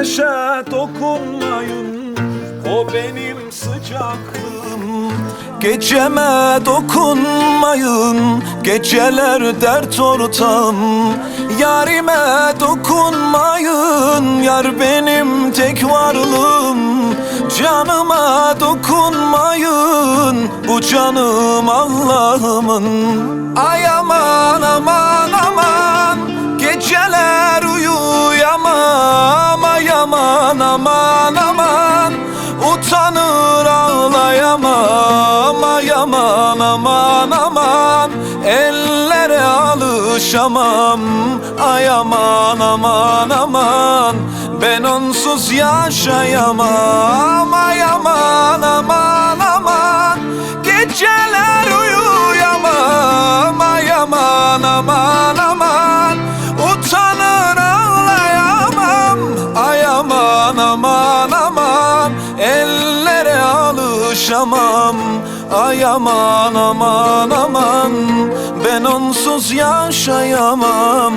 güneşe dokunmayın O benim sıcaklığım. Geceme dokunmayın Geceler dert ortağım Yarime dokunmayın Yar benim tek varlığım. Canıma dokunmayın Bu canım Allah'ımın. Ay aman Utanır ağlayamam Ay aman aman. Ellere alışamam Ay aman aman. Ben onsuz yaşayamam alışamam Ay aman aman aman. Ben onsuz yaşayamam